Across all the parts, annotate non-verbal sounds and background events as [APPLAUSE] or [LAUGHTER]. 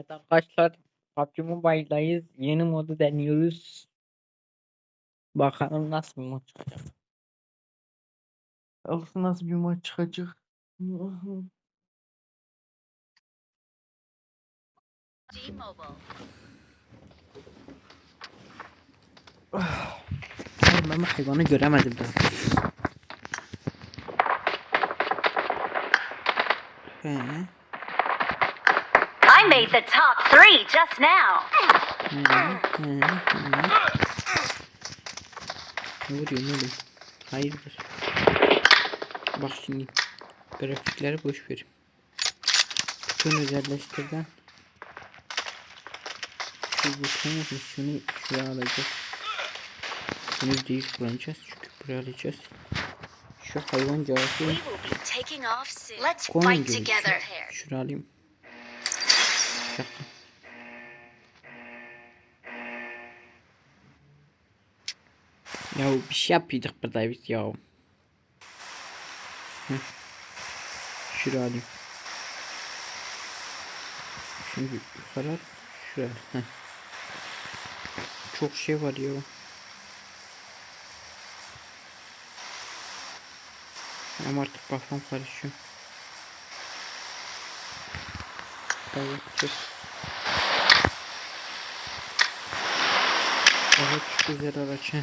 Evet arkadaşlar PUBG Mobile'dayız. Yeni modu deniyoruz. Bakalım nasıl bir mod çıkacak. Yoksa nasıl bir mod çıkacak? Ben hayvanı göremedim daha. He. I made the top three just now. Ne vuruyor ne oluyor? Hayırdır? Bak şimdi. Grafikleri boş ver. Bütün özelleştirden. Şu buton yapmış. Şunu şuraya alacağız. Bunu değil kullanacağız. Çünkü buraya alacağız. Şu hayvan cevabı Koyun şuraya alayım. [LAUGHS] Ya bir şey yapıyorduk burada biz ya. Heh. Şuraya alayım. Şimdi yukarı şuraya. Çok şey var ya. Ama artık kafam karışıyor. Evet, çok. Evet, güzel araç. he.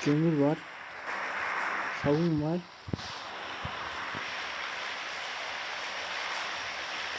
Kömür var. Savun var.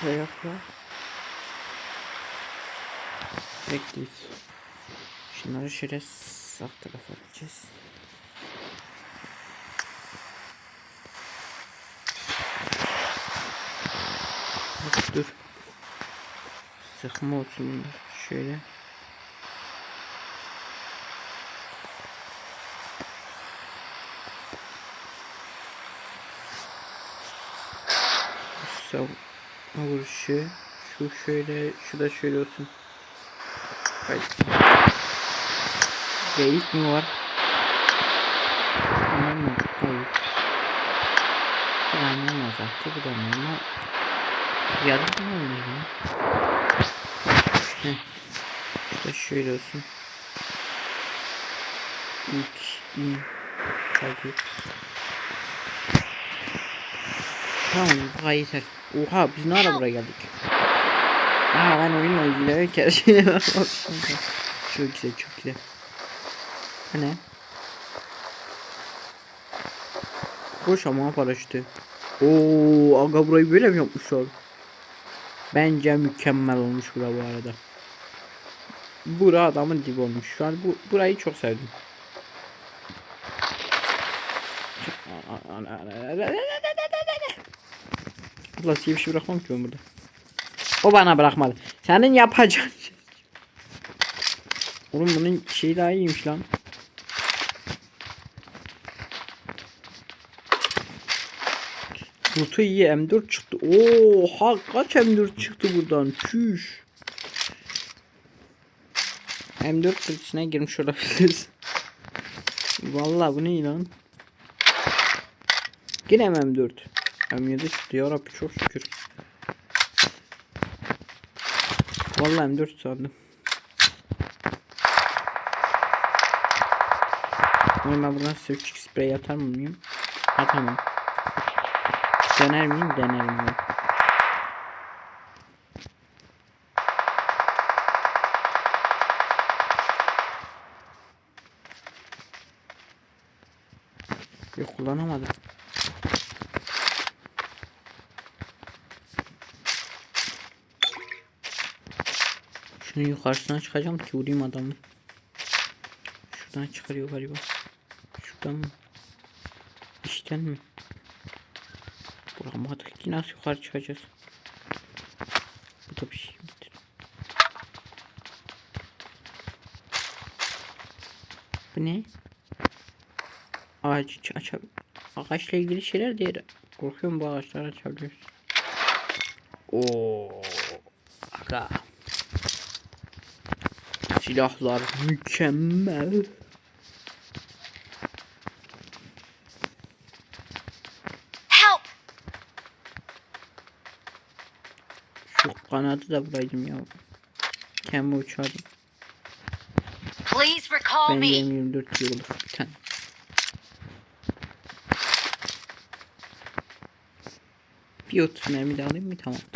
Kayak var. Bekleyiz. Şunları şöyle sağ tarafa atacağız. Bak dur. Sıkma olsun bunlar. Şöyle. Sav vuruşu. Şu şöyle, şu da şöyle olsun. Haydi. Geyik mi var? Tamam mı? Geyik. Bu da normal zaten. Bu da normal. Yardım mı oynuyor ya? Heh. Da şöyle olsun. İlk in. Hadi. Tamam kadar yeter. Oha biz ne ara buraya geldik? Aa ben oyunla ilgili her şeye bakmışım. Çok güzel çok güzel. Ne? Boş ama paraşütü. Oo aga burayı böyle mi yapmışlar? Bence mükemmel olmuş bura bu arada. Bura adamın dibi olmuş. Şu an bu burayı çok sevdim. Allah bir şey bırakmam ki ben burada. O bana bırakmadı. Senin yapacağın şey. Oğlum bunun şeyi daha iyiymiş lan. Rutu iyi M4 çıktı. Oha kaç M4 çıktı buradan. Çüş. M4 kılıçına girmiş olabiliriz. Vallahi bu ne lan? Yine mi M4? M7 çıktı ya Rabbi çok şükür. Vallahi M4 sandım. Oğlum ben buradan sürçük sprey atar mıyım? Atamam. Dener miyim? Denerim ben. Yok kullanamadım. Şunun yukarısına çıkacağım ki vurayım adamı. Şuradan çıkarıyor galiba. Şuradan mı? İşten mi? Vuramadık ki nasıl yukarı çıkacağız? Bu da bir şey midir? Bu ne? Ağaç açab Ağaçla ilgili şeyler değil. Korkuyorum bu ağaçları açabiliyoruz. Oo. Silahlar mükemmel. Kanadı da buraydım ya. Kendimi uçardım. Please recall Ben me. 24 yıllık bir tane. Bir 30 mermi de alayım mı tamamdır.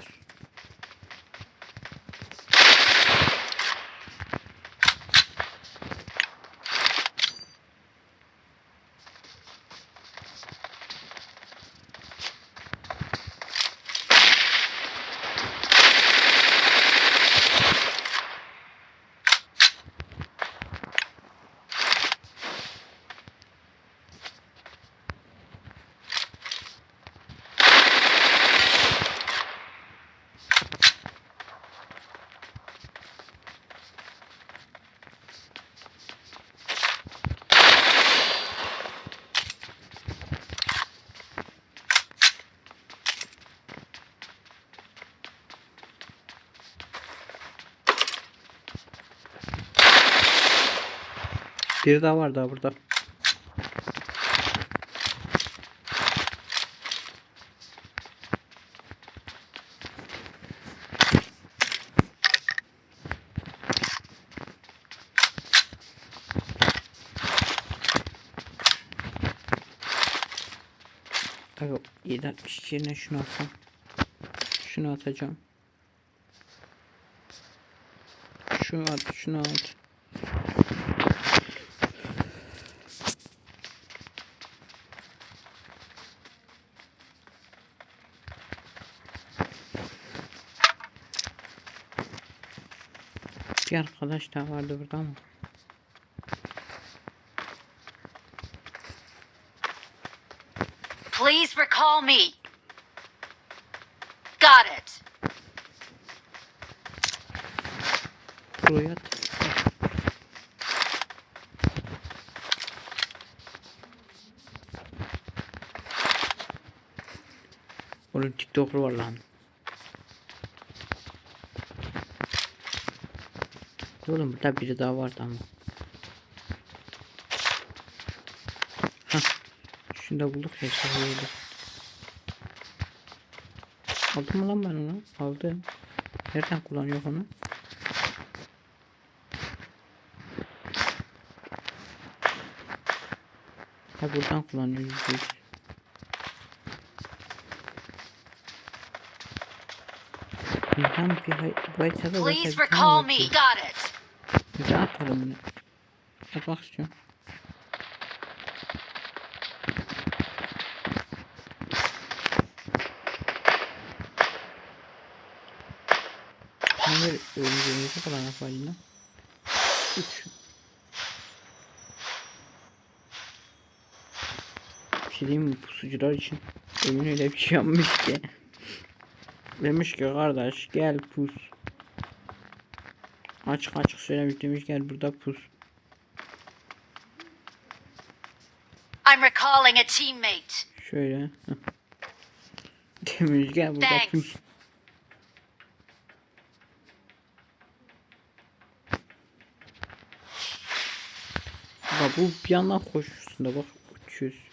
Bir daha var daha burada. Abi 762 yerine şunu alsam. Şunu atacağım. Şunu at, şunu at. Bir arkadaş daha vardı burada ama. Please recall me. Got it. Buraya. Oğlum TikToker var lan. Oğlum burada biri daha vardı ama. Hah. Şunu da bulduk ya. şöyle. Aldım mı lan ben onu? Aldım. Nereden kullanıyor onu? Ha buradan kullanıyor yüzde yüz. Please recall me. Got it. Bir daha atalım bunu. Atmak istiyorum. Hayır, ölümcemizi falan yapayım lan. Üç. Bir şey diyeyim mi pusucular için? Oyun öyle bir şey yapmış ki. Demiş ki kardeş gel pus. Açık açık söylemiş demiş gel burada pus. I'm recalling a teammate. Şöyle. [LAUGHS] Demiş gel burada Thanks. pus. Bak bu bir yandan koşuyorsun da bak uçuyoruz.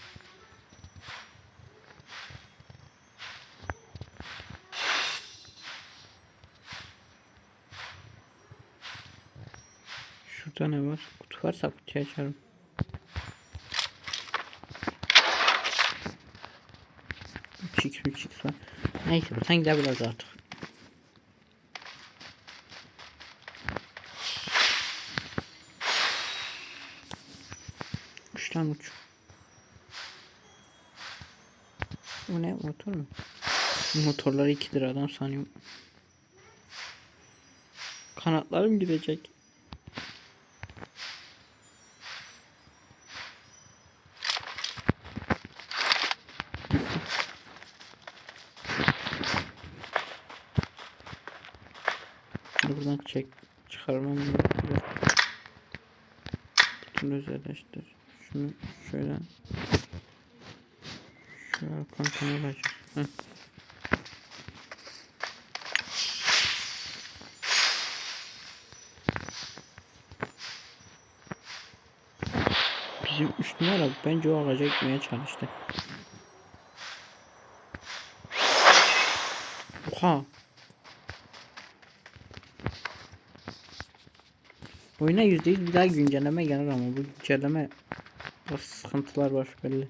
Ne var? Kutu varsa kutuyu açarım. Çiks mi çiks var. Neyse buradan gidebiliriz artık. Uçtan uç. Bu ne motor mu? Motorları 2 liradan sanıyorum. Kanatlarım gidecek. Bunu buradan çek çıkarmam gerekiyor. Bütün özelleştir. Şunu şöyle şöyle kontrol. Heh. Bizim üç numara bence o ağaca gitmeye çalıştı. Oha. Oyuna %100 bir daha güncelleme gelir ama bu güncelleme sıkıntılar var belli.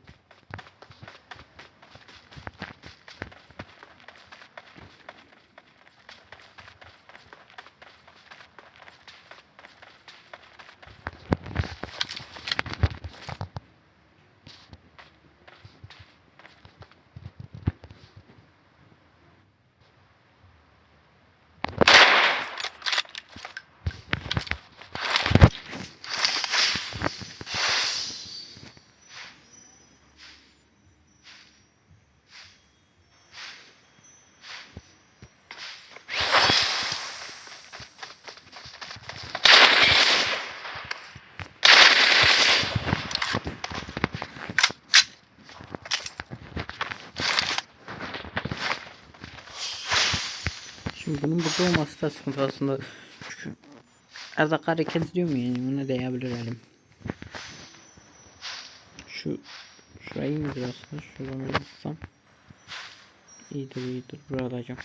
Şimdi bunun burada olması da sıkıntı aslında. Çünkü her dakika hareket ediyor mu yani bunu değebilir elim. Şu şurayı indir aslında şuradan tutsam. İyidir iyidir burada alacağım.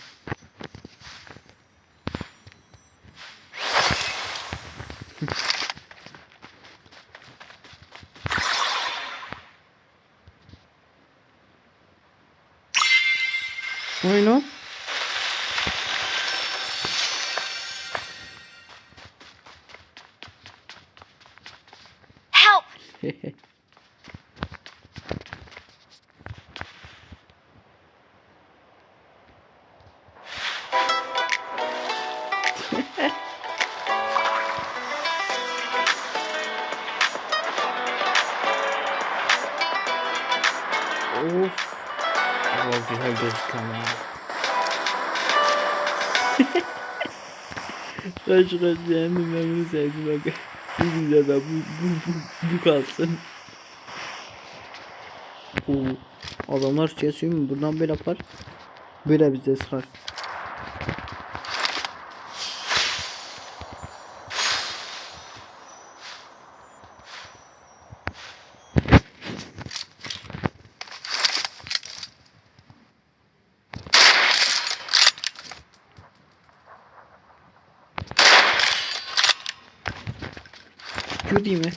Gözüküyor ama. Kaç kaç beğendim ben bunu sevdim bak. Bu güzel ben bu, bu, bu, bu kalsın. Oo. Adamlar söyleyeyim mi? Buradan böyle yapar. Böyle bize sıkar. Judy mi?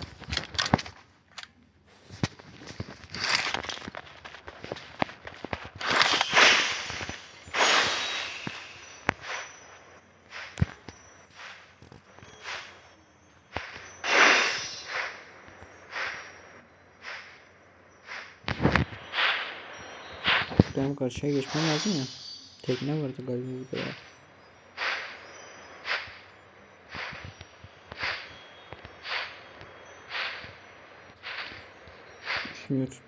Benim karşıya geçmem lazım ya. Tekne vardı galiba burada ya. Uçmuyor.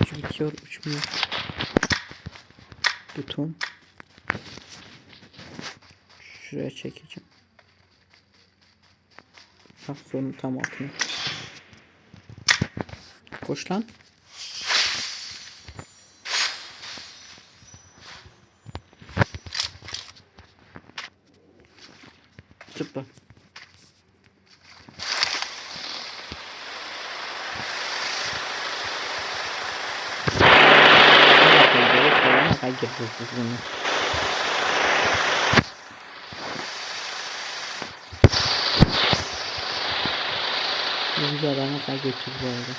Uç bitiyor, uçmuyor. Buton. Şuraya çekeceğim. Bak sonun tam altına. Koş lan. Hayır, bunu. Bu güzel bana kadar götür bu arada.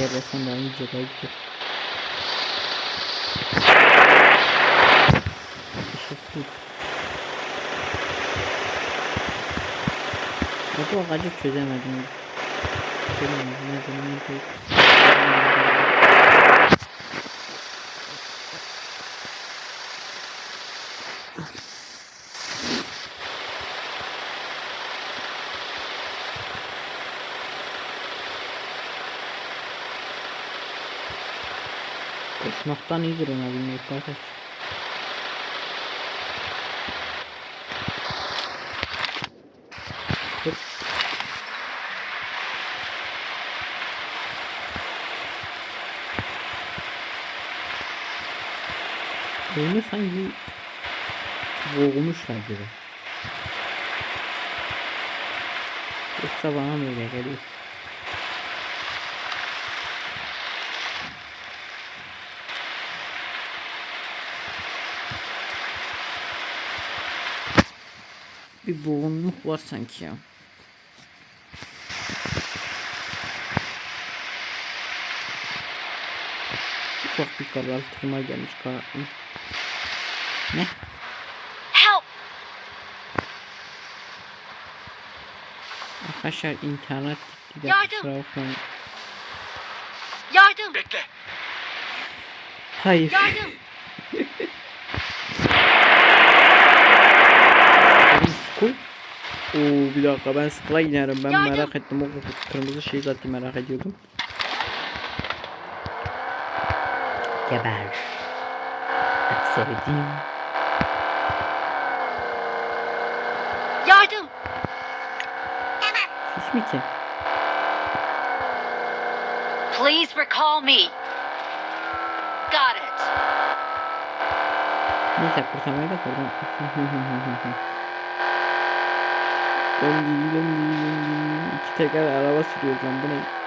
Yerlesen daha iyice daha. Teşekkür Bu ağacı çözemedim. Çözemedim. Nereden nereden? Koşmaktan iyidir ona binmek kardeş. Dur. Oyunu sanki boğulmuşlar gibi. Yoksa bana mı öyle geliyor? Bir boğunluk var sanki ya. Ufak bir karartırma gelmiş karartma. Ne? Help! Arkadaşlar internet gitti de Yardım. kusura bakmayın. Yardım! Bekle. Hayır. Yardım! Skull. Oo bir dakika ben Skull'a inerim ben Yardım. merak ettim o kırmızı şeyi zaten merak ediyordum. Geber. Çok sevdiğim. Yardım! Sus mu ki? Please recall me. Got it. Neyse kurtarmayı da kurdum. Döndü döndü döndü. İki teker araba sürüyoruz lan bu ne?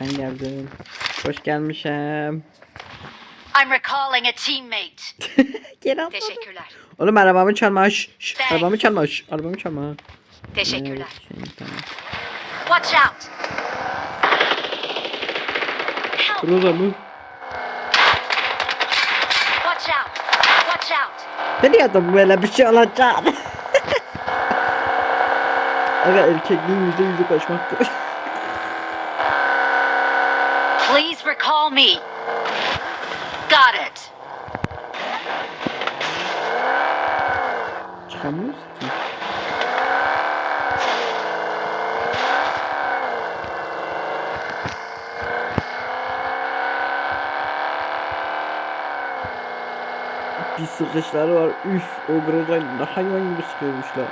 Ben geldim. Hoş gelmişim. I'm recalling a teammate. [LAUGHS] Geri atladım. Teşekkürler. Oğlum arabamı çalma. Şş, şş, arabamı çalma. Şş, arabamı çalma. Teşekkürler. Evet, şey, tamam. Watch out! Help! Roza mı? Watch out! Watch out! Biliyordum böyle bir şey olacak. [LAUGHS] Aga erkekliğin yüzde yüzü kaçmaktır. Please recall me. Got it. Çıkamıyoruz ki. Bir sıkışları var. Üf o Groza'yı hayvan gibi sıkıyormuşlar.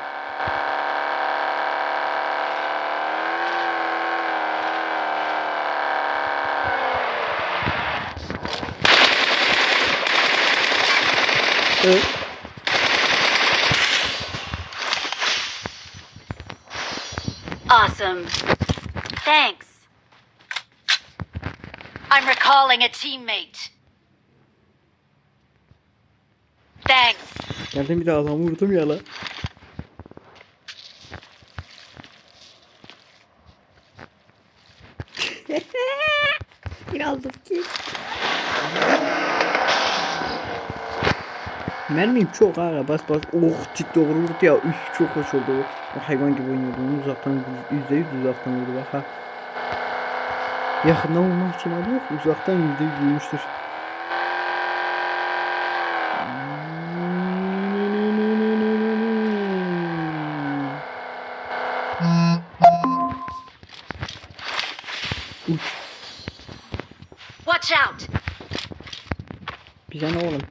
Evet. Awesome. Thanks. I'm recalling a teammate. Thanks. Geldim bir de adamı vurdum ya lan. [LAUGHS] Birazcık ki. Mermim çok ağır bas bas. Oh ciddi vurdu ya. Üf çok hoş oldu. O hayvan gibi oynuyordu. Onu uzaktan yüz- yüzde yüz uzaktan vurdu. Bak ha. Yakından vurmak için yok. Uzaktan yüzde yüz vurmuştur Uç. Watch out! Bize ne oğlum?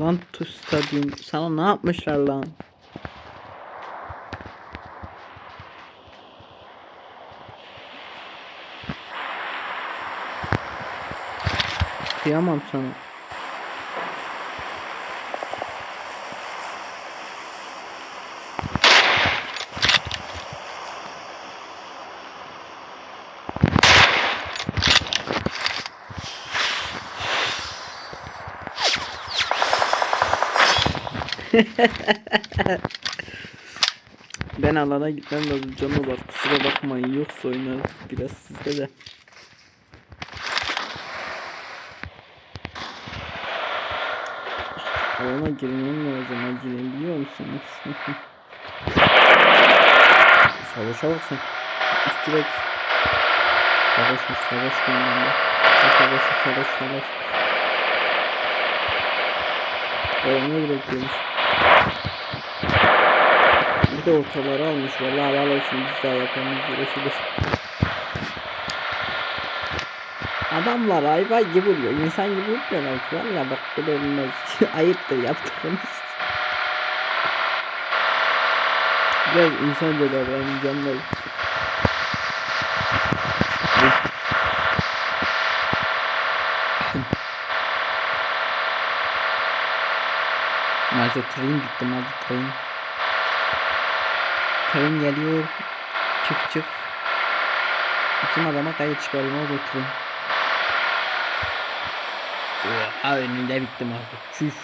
Lan tu stadyum sana ne yapmışlar lan? Kıyamam sana. Ben alana gitmem lazım canı var kusura bakmayın yoksa oynarız biraz sizde de. Alana girmem lazım acilen biliyor musunuz? [LAUGHS] Savaşa bak sen. Üst direkt. Savaşmış savaş gündemde. Savaş savaş savaş. Oynaya bekliyormuş. Bir de ortaları almış. Vallahi helal olsun biz daha yapamayız uğraşırız. Adamlar hayvan gibi vuruyor. İnsan gibi vurmuyorlar ki. Valla bak bu da olmaz. [LAUGHS] Ayıptır yaptıklarınız. Biraz insanca davranın canlar. Mazot tren bitti mazot tren. Tren geliyor. Çık çık. Bizim adama kayıt çıkarıyor mazot tren. Oha önünde bitti mazot. Çüş.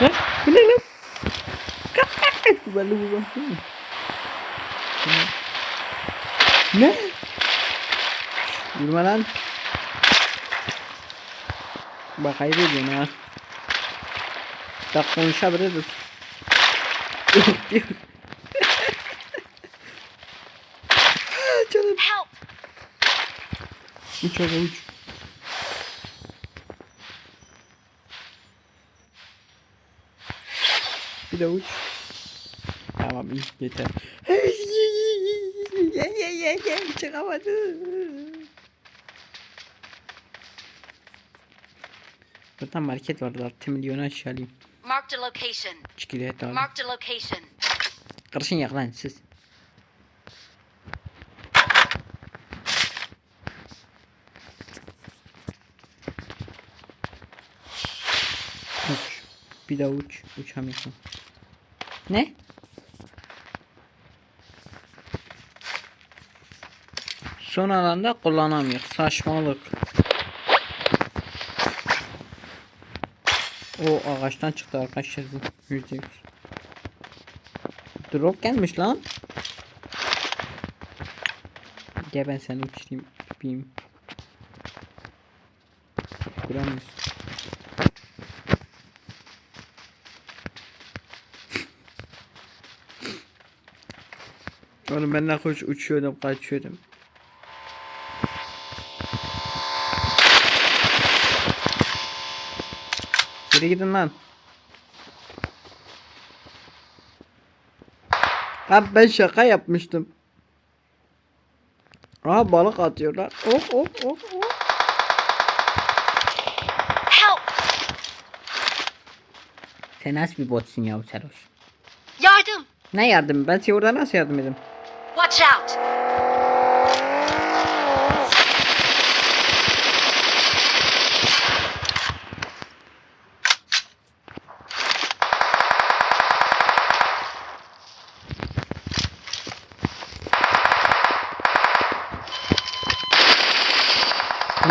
Ne? Bu ne lan? [LAUGHS] Kaç. Bu belli bu bak değil mi? Ne? Yürüme lan. Bak ayıp ediyorsun ha. Bak konuşabiliriz. Yok [LAUGHS] diyor. Canım. Help! Uç aga uç. Bir de uç. Tamam iyi yeter. Ye Burada market vardı 6 milyonu aşağı alayım. Marked a location. Çikolata alayım. Marked a location. Kırışın yak lan siz. Uç. Bir daha uç. Uçamıyorsun. Ne? Son alanda kullanamıyor. Saçmalık. O ağaçtan çıktı arkadaşlar. Yüzde yüz. Drop gelmiş lan. Gel ben seni uçurayım. Yapayım. Kuramıyorsun. Oğlum ben ne koş uçuyordum kaçıyordum. Geri gidin lan. Abi ben şaka yapmıştım. Aha balık atıyorlar. Oh oh oh oh. Help! Sen nasıl bir botsun ya sarhoş? Yardım! Ne yardım? Ben size orada nasıl yardım edeyim? Watch out!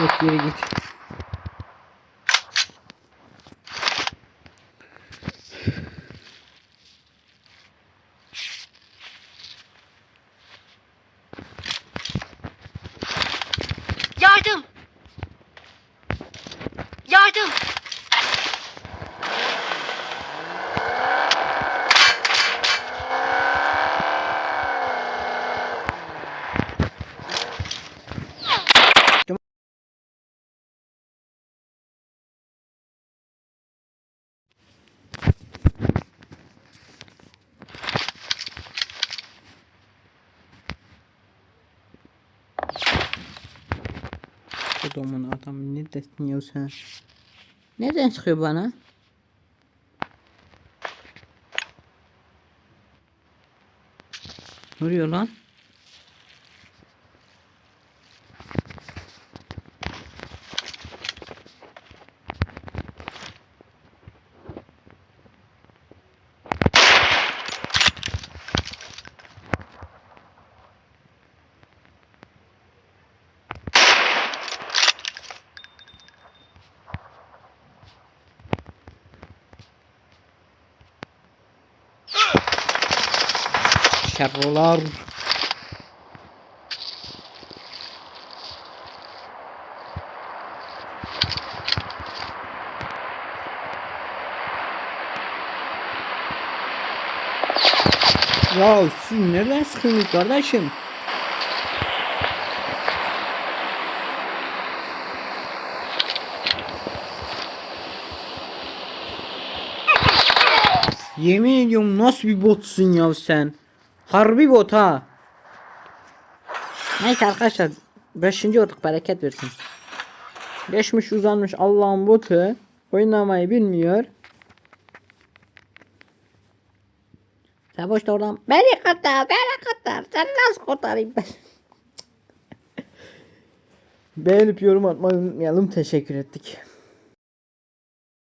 Yok geri git. Yardım! Yardım! Adamın adam ne desin ya sen? Neden çıkıyor bana? Ne oluyor lan? Şerrolar. Ya siz nereden sıkıyorsunuz kardeşim? Yemin ediyorum nasıl bir botsun ya sen? Harbi bot ha. Neyse arkadaşlar 5. olduk bereket versin. Geçmiş uzanmış Allah'ın botu oynamayı bilmiyor. Savaş da oradan beni kurtar beni kurtar sen nasıl kurtarayım ben. Beğenip yorum atmayı unutmayalım teşekkür ettik.